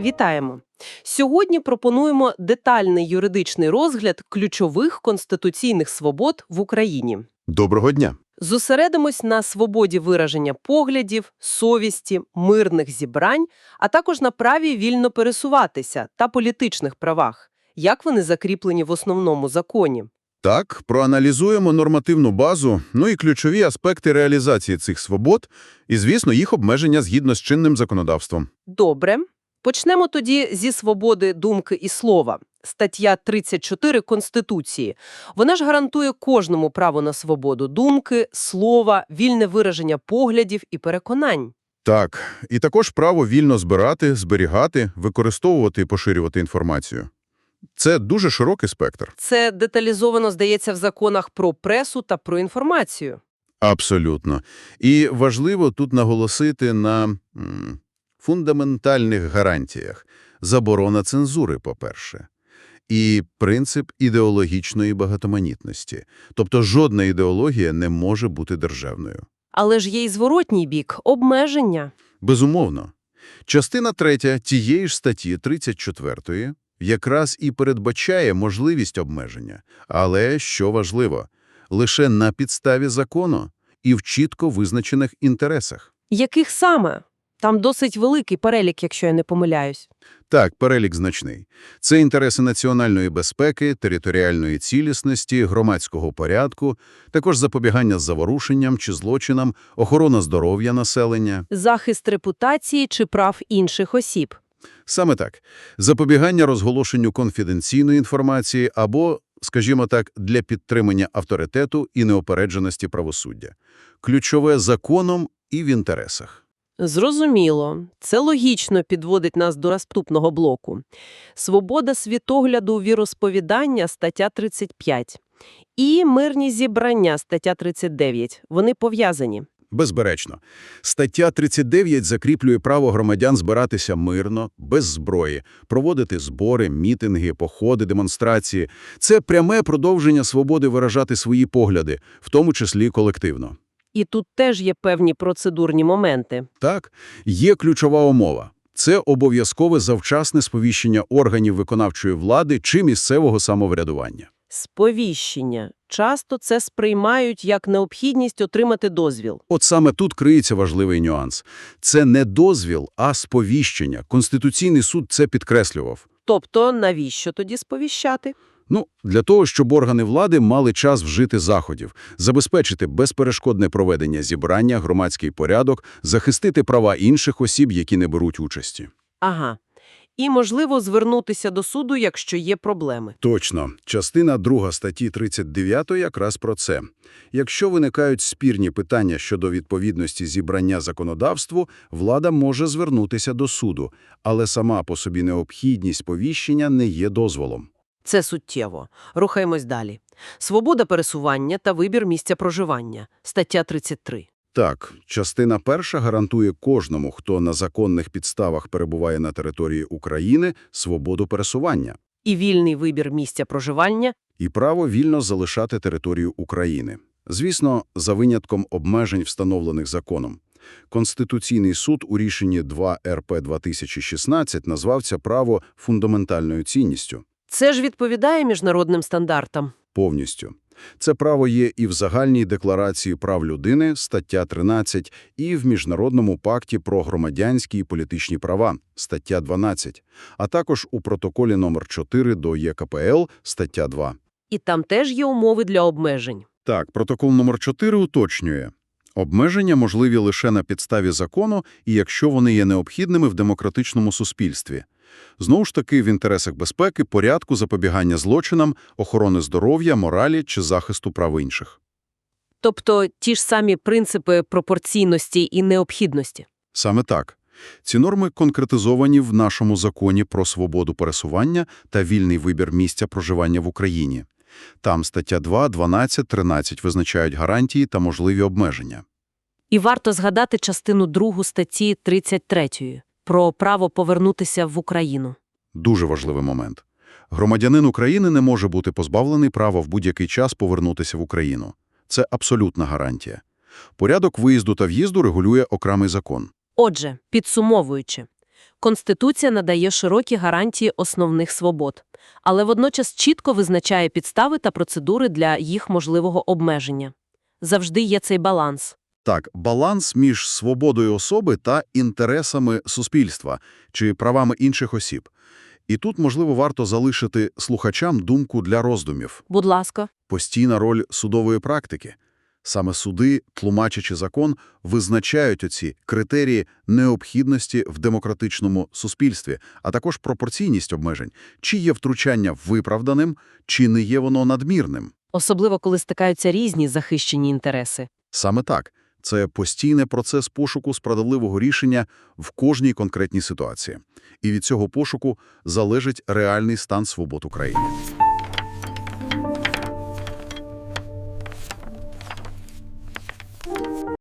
Вітаємо! Сьогодні пропонуємо детальний юридичний розгляд ключових конституційних свобод в Україні. Доброго дня. Зосередимось на свободі вираження поглядів, совісті, мирних зібрань, а також на праві вільно пересуватися та політичних правах. Як вони закріплені в основному законі? Так, проаналізуємо нормативну базу, ну і ключові аспекти реалізації цих свобод, і, звісно, їх обмеження згідно з чинним законодавством. Добре. Почнемо тоді зі свободи думки і слова. Стаття 34 Конституції. Вона ж гарантує кожному право на свободу думки, слова, вільне вираження поглядів і переконань. Так, і також право вільно збирати, зберігати, використовувати і поширювати інформацію. Це дуже широкий спектр. Це деталізовано, здається, в законах про пресу та про інформацію. Абсолютно. І важливо тут наголосити на м, фундаментальних гарантіях. Заборона цензури, по-перше. І принцип ідеологічної багатоманітності. Тобто жодна ідеологія не може бути державною. Але ж є й зворотній бік – обмеження. Безумовно. Частина третя тієї ж статті 34 якраз і передбачає можливість обмеження. Але, що важливо, лише на підставі закону і в чітко визначених інтересах. Яких саме? Там досить великий перелік, якщо я не помиляюсь. Так, перелік значний. Це інтереси національної безпеки, територіальної цілісності, громадського порядку, також запобігання заворушенням чи злочинам, охорона здоров'я населення. Захист репутації чи прав інших осіб. Саме так. Запобігання розголошенню конфіденційної інформації або, скажімо так, для підтримання авторитету і неопередженості правосуддя. Ключове – законом і в інтересах. Зрозуміло. Це логічно підводить нас до наступного блоку. Свобода світогляду віросповідання – стаття 35. І мирні зібрання – стаття 39. Вони пов'язані. Безперечно. Стаття 39 закріплює право громадян збиратися мирно, без зброї, проводити збори, мітинги, походи, демонстрації. Це пряме продовження свободи виражати свої погляди, в тому числі колективно. І тут теж є певні процедурні моменти. Так, є ключова умова. Це обов'язкове завчасне сповіщення органів виконавчої влади чи місцевого самоврядування. Сповіщення. Часто це сприймають як необхідність отримати дозвіл. От саме тут криється важливий нюанс. Це не дозвіл, а сповіщення. Конституційний суд це підкреслював. Тобто навіщо тоді сповіщати? Ну, для того, щоб органи влади мали час вжити заходів, забезпечити безперешкодне проведення зібрання, громадський порядок, захистити права інших осіб, які не беруть участі. Ага. І, можливо, звернутися до суду, якщо є проблеми. Точно. Частина 2 статті 39 якраз про це. Якщо виникають спірні питання щодо відповідності зібрання законодавству, влада може звернутися до суду, але сама по собі необхідність повіщення не є дозволом. Це суттєво. Рухаємось далі. Свобода пересування та вибір місця проживання. Стаття 33. Так, частина перша гарантує кожному, хто на законних підставах перебуває на території України, свободу пересування І вільний вибір місця проживання. і право вільно залишати територію України. Звісно, за винятком обмежень, встановлених законом. Конституційний суд у рішенні 2 РП 2016 назвав це право фундаментальною цінністю. Це ж відповідає міжнародним стандартам. Повністю. Це право є і в Загальній декларації прав людини, стаття 13, і в Міжнародному пакті про громадянські і політичні права, стаття 12, а також у протоколі номер 4 до ЄКПЛ, стаття 2. І там теж є умови для обмежень. Так, протокол номер 4 уточнює. Обмеження можливі лише на підставі закону і якщо вони є необхідними в демократичному суспільстві. Знову ж таки, в інтересах безпеки, порядку, запобігання злочинам, охорони здоров'я, моралі чи захисту прав інших. Тобто ті ж самі принципи пропорційності і необхідності. Саме так. Ці норми конкретизовані в нашому законі про свободу пересування та вільний вибір місця проживання в Україні. Там стаття 2, 12, 13 визначають гарантії та можливі обмеження. І варто згадати частину 2 статті 33 про право повернутися в Україну. Дуже важливий момент. Громадянин України не може бути позбавлений права в будь-який час повернутися в Україну. Це абсолютна гарантія. Порядок виїзду та в'їзду регулює окремий закон. Отже, підсумовуючи, Конституція надає широкі гарантії основних свобод, але водночас чітко визначає підстави та процедури для їх можливого обмеження. Завжди є цей баланс. Так, баланс між свободою особи та інтересами суспільства чи правами інших осіб. І тут, можливо, варто залишити слухачам думку для роздумів. Будь ласка. Постійна роль судової практики. Саме суди, тлумачачи закон, визначають оці критерії необхідності в демократичному суспільстві, а також пропорційність обмежень. Чи є втручання виправданим, чи не є воно надмірним. Особливо, коли стикаються різні захищені інтереси. Саме так. Це постійний процес пошуку справедливого рішення в кожній конкретній ситуації. І від цього пошуку залежить реальний стан свобод України.